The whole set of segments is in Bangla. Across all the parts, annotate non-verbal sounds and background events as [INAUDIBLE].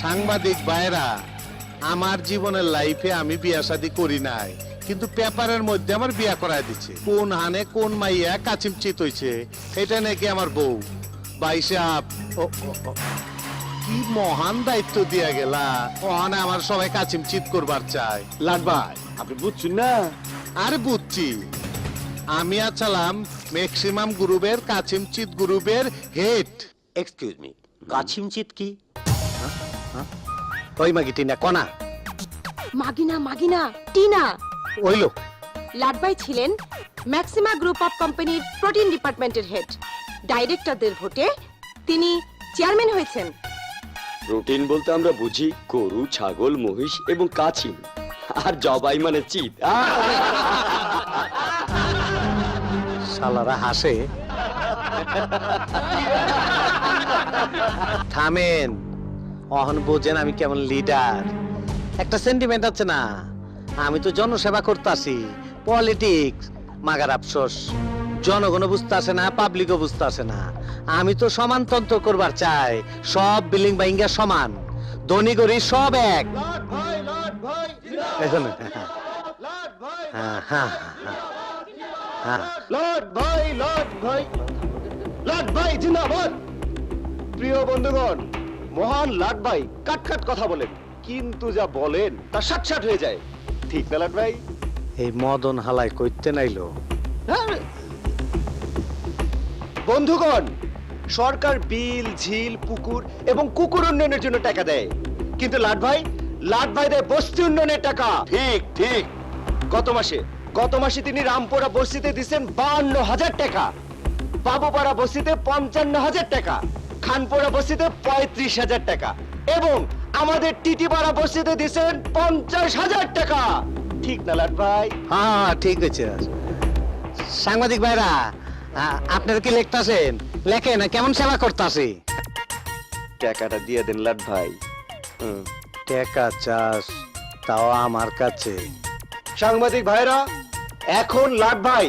সাংবাদিক ভাইরা আমার জীবনের লাইফে আমি বিয়া শাদী করি নাই, কিন্তু পেপারের মধ্যে আমার বিয়া করায় দিচ্ছে। কোন হানে কোন মাইয়া কাচিম চিত হইছে, এটা নাকি আমার বউ। ভাই সাহেব কি মহান দায়িত্ব দিয়া গেলা ওখানে আমার সবাই কাচিম চিত করবার চাই লাট ভাই, আপনি বুঝছেন না? আর বুঝছি। আমি আছালাম ম্যাক্সিমাম গ্রুপের কাচিম চিত গ্রুপের হেড এক্সকিউজ মি কাছিমচিত কি? ওই মাগিটি না কনা? মাগিনা মাগিনা টিনা। ওইলো। লাডবাই ছিলেন ম্যাক্সিমা গ্রুপ অফ কোম্পানির প্রোটিন ডিপার্টমেন্টের হেড। ডাইরেক্টরদের ভোটে তিনি চেয়ারম্যান হয়েছেন। রুটিন বলতে আমরা বুঝি গরু ছাগল মহিষ এবং কাছিম। আর জবাই মানে চিত! শালারা হাসে। থামেন। অহন বোঝেন আমি কেমন লিডার একটা সেন্টিমেন্ট আছে না, আমি তো জনসেবা করতাছি পলিটিক্স মাগার আফসোস। জনগণ বুঝতে আসে না পাবলিকও বুঝতে আসে না। আমি তো সমানতন্ত্র করবার চাই, সব বিল্ডিং বাইঙ্গা সমান। ধনী গরিব সব এক। প্রিয় বন্ধুগণ মহান লাট ভাই কাট কাট কথা বলেন। কিন্তু যা বলেন তা সাট সাট হয়ে যায়। ঠিক না লাট ভাই এই মদন হালাই কইতে নাইলো। বন্ধুগণ সরকার বিল ঝিল পুকুর এবং কুকুর উন্নয়নের জন্য টাকা দেয়। কিন্তু লাট ভাই লাট ভাই দেয় বস্তি উন্নয়নের টাকা। ঠিক ঠিক। গত মাসে গত মাসে তিনি রামপুরা বস্তিতে দিচ্ছেন বান্ন হাজার টাকা। বাবুপাড়া বস্তিতে পঞ্চান্ন হাজার টাকা। খানপুরা বস্তিতে পঁয়ত্রিশ হাজার টাকা এবং আমাদের টিটিপাড়া বস্তিতে দিচ্ছেন পঞ্চাশ হাজার টাকা। ঠিক না লাট ভাই? হ্যাঁ ঠিক আছে সাংবাদিক ভাইরা আপনারা কি লিখতাছেন লেখে না কেমন সেবা করতাছি টাকাটা দিয়ে দেন লাট ভাই। টাকা চাস তাও আমার কাছে। সাংবাদিক ভাইরা এখন লাট ভাই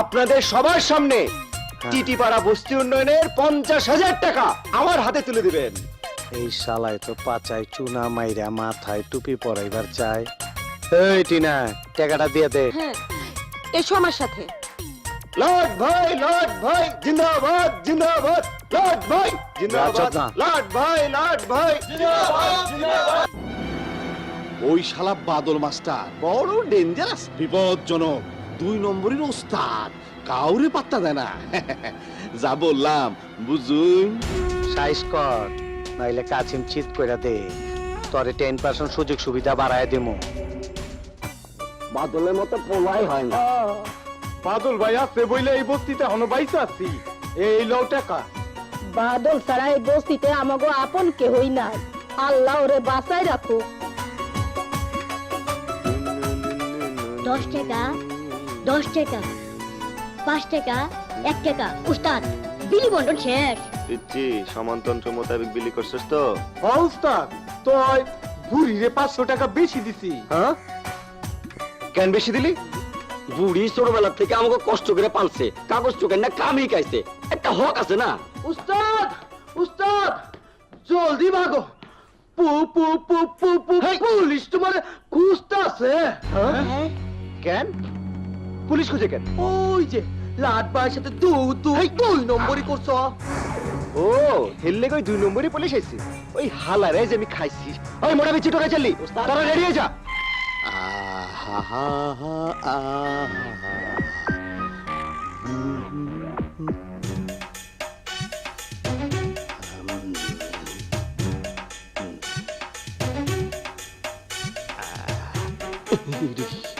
আপনাদের সবার সামনে টিটিপাড়া বস্তি উন্নয়নের পঞ্চাশ হাজার টাকা আমার হাতে তুলে দিবেন। এই শালায় তো পাচায় চুনা মাইরা মাথায় টুপি পরাইবার চাই। এই টিনা টাকাটা দিয়ে দে। হ্যাঁ এসো আমার সাথে। লর্ড ভাই লর্ড ভাই জিন্দাবাদ জিন্দাবাদ লর্ড ভাই জিন্দাবাদ। লর্ড ভাই লর্ড ভাই ওই শালা বাদল মাস্টার বড় ডেঞ্জারাস বিপজ্জনক দুই নম্বরের ওস্তাদ। কাউরে পাত্তা দেয় না। [LAUGHS] যা বললাম বুঝুন? সাইজ কর নাইলে কাছিম চিত কইরা দে। তরে টেন পার্সেন্ট সুযোগ সুবিধা বাড়ায় দিমু। বাদলের মতো পোলাই হয় না। বাদল ভাই আছে বইলে এই বস্তিতে হনো বাইসা আছি। এই লও টাকা বাদল ছাড়া এই বস্তিতে আমাগো আপন কেহই না আল্লাহ ওরে বাঁচাই রাখো দশ টাকা দশ টাকা। পাঁচ টাকা এক টাকা। উস্তাদ বিলি বন্টন শেষ। পিচ্ছি সমানতন্ত্র মোতাবেক বিলি করছিস তো? উস্তাদ। তুই বুড়িরে পাঁচশো টাকা বেশি দিছি। হ্যাঁ? কেন বেশি দিলি? বুড়ি ছোটবেলা থেকে আমাকে কষ্ট করে পালছে কাগজ চোখের না কামই খাইছে। একটা হক আছে না? উস্তাদ উস্তাদ জলদি ভাগো। পু পু পু পু পু পুলিশ তোমার খুঁজতাছে। হ্যাঁ? কেন? পুলিশ খুঁজে কেন ওই যে লাট ভাইয়ের সাথে দু দু দুই নম্বরই করছ ও হেললে কই দুই নম্বরই পুলিশ আইছে ওই হালা হালারে যে আমি খাইছি ওই মোটা বিচি টোকা চাললি তারা রেডি হয়ে যা পেঁয়াজ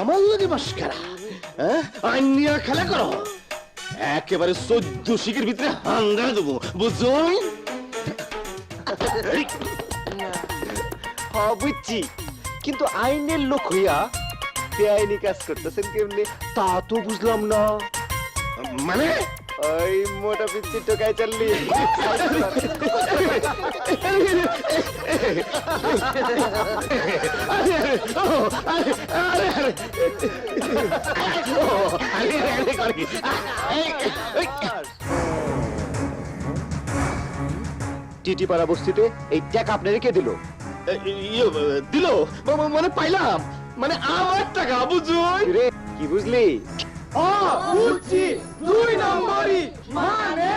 আমার লাগে মাস্কারা হ্যাঁ? আইন নিয়ে খেলা করো। একেবারে সদ্য শিখের ভিতরে হাঙ্গা দেবো বুঝুন বুঝছি। কিন্তু আইনের লোক হইয়া বেআইনি কাজ করতেছেন কেমনে? তা তো বুঝলাম না। মানে? ওই মোটা পিচ্ছি টোকাই চাললি। টিটি পাড়া বস্তিতে এই টাকা আপনি রেখে দিল? দিল? মানে পাইলাম। মানে আমার টাকা বুঝুন। কি বুঝলি? বুঝছি দুই নম্বরই। মানে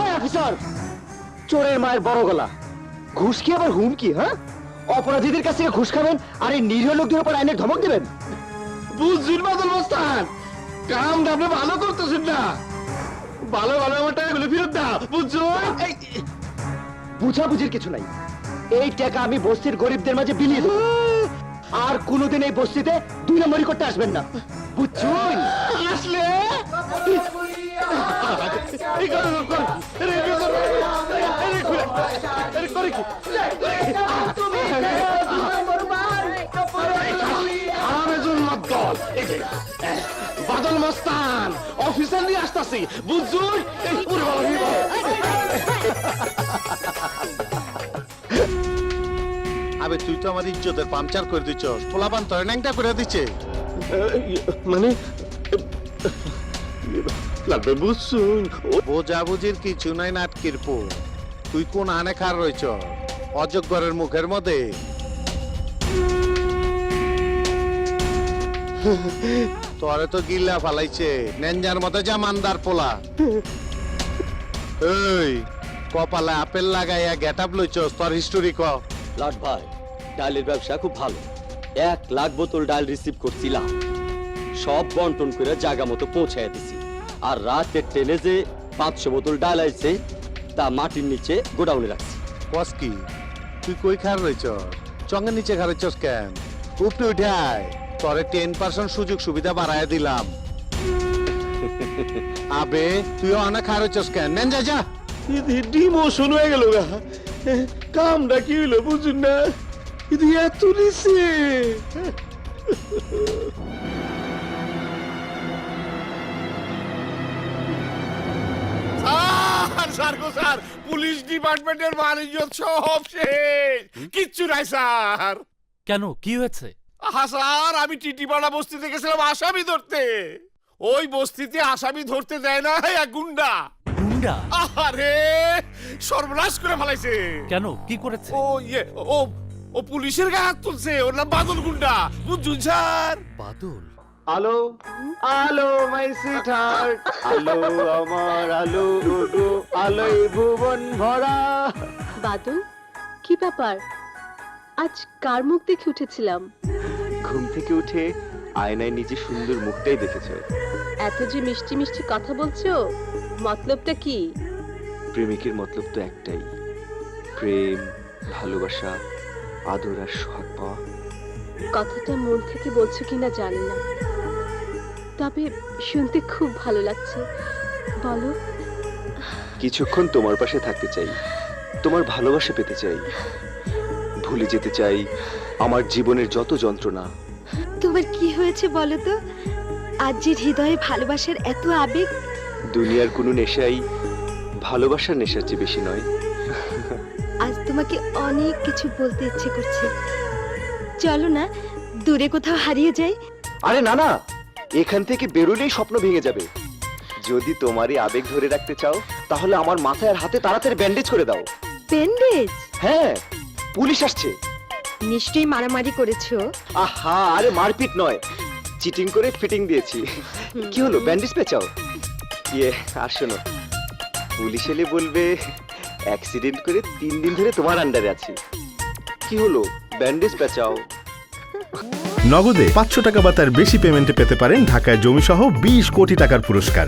ওই অফিসার চোরের মায়ের বড় গলা। ঘুষ কি আবার হুমকি হ্যাঁ? অপরাধীদের কাছ থেকে ঘুষ খাবেন আর এই নিরীহ লোকদের উপর আইনের ধমক দেবেন? বুঝুন বাদল মস্তান কামটা আপনি ভালো করতেছেন না। ভালো ভালো আমার টাকাগুলো ফেরত দাও এই বুঝাবুঝির কিছু নাই। এই টাকা আমি বস্তির গরিবদের মাঝে বিলিয়ে দেবো। আর কোনোদিন এই বস্তিতে দুই নম্বরই করতে আসবেন না বুঝছুন আসলে eh, বাদল মস্তান অফিসার নিয়ে আসতাছি বুঝুন আবে তুই তো আমার ইজ্জতের পাংচার করে দিচ্ছ পোলাপান তোর ন্যাংটা করে দিচ্ছে। মানে লাগবে বুঝছুন। বোঝাবুঝির কিছু নাই নাটকির পো তুই কোন আনে খার রয়েছ অযোগ্যরের মুখের মধ্যে। তোরে তো গিল্লা ফালাইছে। নেঞ্জার মতো জামানদার পোলা। এই কপালে আপেল লাগাইয়া গেট আপ লইছস তোর হিস্টোরি ক। লাট ভাই ডালের ব্যবসা খুব ভালো। এক লাখ বোতল ডাল রিসিভ করছিলাম। সব বন্টন করে জায়গা মতো পৌঁছায় দিছি। আর রাতের ট্রেনে যে পাঁচশো বোতল ডাল আইছে তা মাটির নিচে গোডাউনে রাখছি। কস কি? তুই কই খার রয়েছ চঙ্গের নিচে খারছস কেন? উপরে উঠায়। তোরে টেন পার্সেন্ট সুযোগ সুবিধা বাড়ায় দিলাম। [LAUGHS] আবে তুই অনেক খারছস কেন? নেন যা যা। ডিমোশন হয়ে গেল গা। কামটা কি হইল বুঝুন না। কিন্তু এত স্যার স্যার গো স্যার পুলিশ ডিপার্টমেন্টের বাণিজ্য সব শেষ। কিচ্ছু নাই স্যার। কেন কি হয়েছে? আহা স্যার আমি টিটিপাড়া বস্তিতে গেছিলাম আসামি ধরতে। ওই বস্তিতে আসামি ধরতে দেয় না এক গুন্ডা। গুন্ডা? আরে সর্বনাশ করে ফেলাইছে। কেন কি করেছে? ও ইয়ে ও ও পুলিশের গায়ে হাত তুলছে ওর নাম বাদল গুন্ডা। বুঝুন স্যার। বাদল? আলো আলো মাই সুইট হার্ট আলো আমার আলো গো আলোয় ভুবন ভরা। বাদল কি ব্যাপার? আজ কার মুখ দেখে উঠেছিলাম? ঘুম থেকে উঠে আয়নায় নিজে সুন্দর মুখটাই দেখেছ। এত যে মিষ্টি মিষ্টি কথা বলছো মতলবটা কি? প্রেমিকের মতলব তো একটাই। প্রেম ভালোবাসা আদর আর সোহাগ পাওয়া কথাটা মন থেকে বলছো কিনা জানি না। তবে শুনতে খুব ভালো লাগছে। বলো। কিছুক্ষণ তোমার পাশে থাকতে চাই তোমার ভালোবাসা পেতে চাই। ভুলে যেতে চাই আমার জীবনের যত যন্ত্রণা। তোমার কি হয়েছে বলো তো? আজ যে হৃদয়ে ভালোবাসার এত আবেগ। দুনিয়ার কোনো নেশাই ভালোবাসার নেশার চেয়ে বেশি নয়। তোমাকে অনেক কিছু বলতে ইচ্ছে করছে। চলো না দূরে কোথাও হারিয়ে যাই। আরে না না এখান থেকে বেরোলেই স্বপ্ন ভেঙে যাবে। যদি তোমারই আবেগ ধরে রাখতে চাও তাহলে আমার মাথায় আর হাতে তাড়াতাড়ি ব্যান্ডেজ করে দাও। ব্যান্ডেজ হ্যাঁ পুলিশ আসছে। নিশ্চয়ই মারামারি করেছ। আহা আরে মারপিট নয় চিটিং করে ফিটিং দিয়েছি। কি হলো ব্যান্ডেজ পেঁচাও? ইয়ে আর শোনো পুলিশ এলে বলবে অ্যাক্সিডেন্ট করে তিন দিন ধরে তোমার আন্ডারে আছি। কি হলো? ব্যান্ডেজ পেঁচাও। নগদে পাঁচশো টাকা বা তার বেশি পেমেন্টে পেতে পারেন ঢাকায় জমিসহ বিশ কোটি টাকার পুরস্কার।